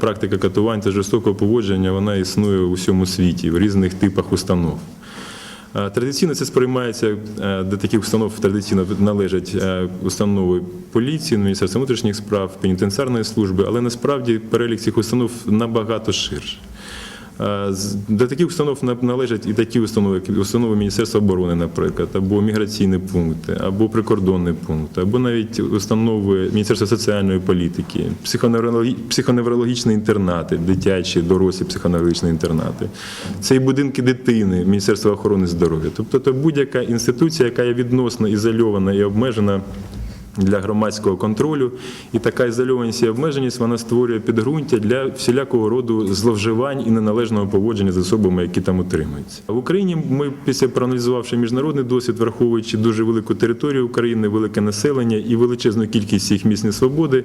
Практика катувань та жорстокого поводження вона існує у всьому світі в різних типах установ. Е, Традиційно це сприймається е, до таких установ традиційно належать е, установи поліції, Міністерства внутрішніх справ, пенітенціарної служби, але насправді перелік цих установ набагато ширший. Е, До таких установ належать і такі установи, як установи Міністерства оборони, наприклад, або міграційні пункти, або прикордонний пункт, або навіть установи Міністерства соціальної політики, психоневрологі- психоневрологічні інтернати, дитячі, дорослі психоневрологічні інтернати. Це і будинки дитини, Міністерства охорони здоров'я. Тобто це будь-яка інституція, яка є відносно ізольована і обмежена для громадського контролю. І така ізольованість і обмеженість вона створює підґрунтя для всілякого роду зловживань і неналежного поводження з особами, які там утримуються. В Україні ми, після проаналізувавши міжнародний досвід, враховуючи дуже велику територію України, велике населення і величезну кількість всіх місць несвободи,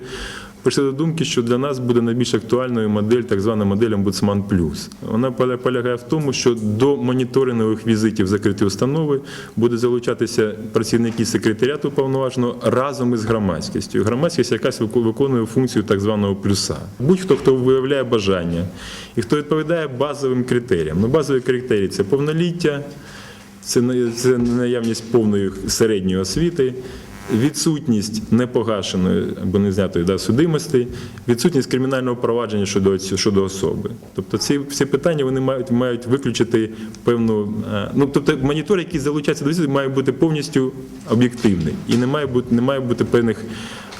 прийшли до думки, що для нас буде найбільш актуальною модель, так звана модель Омбудсман Плюс. Вона полягає в тому, що до моніторингових візитів закриті установи буде залучатися працівники секретаріату уповноваженого разом із громадськістю. Громадськість якась виконує функцію так званого плюса. Будь-хто, хто виявляє бажання і хто відповідає базовим критеріям. Ну, базові критерії це повноліття, це наявність повної середньої освіти, відсутність непогашеної або незнятої да, судимості, відсутність кримінального провадження щодо, щодо особи. Тобто ці всі питання вони мають, мають виключити певну. е, Ну, тобто монітор, який залучається до має бути повністю об'єктивний і не має бути, не має бути певних.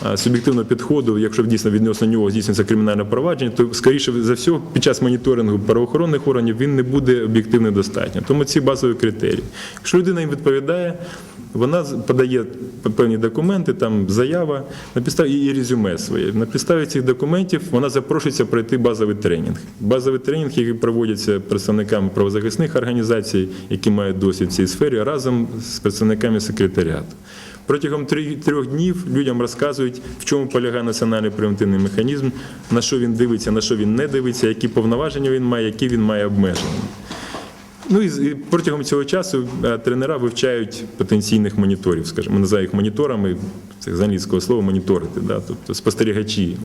Е, Суб'єктивного підходу, якщо дійсно відносно нього здійснюється кримінальне провадження, то скоріше за все під час моніторингу правоохоронних органів він не буде об'єктивно достатньо. Тому ці базові критерії. Якщо людина їм відповідає, вона подає певні документи, там заява на підставі і резюме своє. На підставі цих документів вона запрошується пройти базовий тренінг. Базовий тренінг, який проводиться представниками правозахисних організацій, які мають досвід в цій сфері, разом з представниками секретаріату. Протягом трьох днів людям розказують, в чому полягає національний превентивний механізм, на що він дивиться, на що він не дивиться, які повноваження він має, які він має обмеження. Ну і протягом цього часу е, тренера вивчають потенційних моніторів, скажімо, називаємо їх моніторами, це з англійського слова моніторити, да, тобто спостерігачі.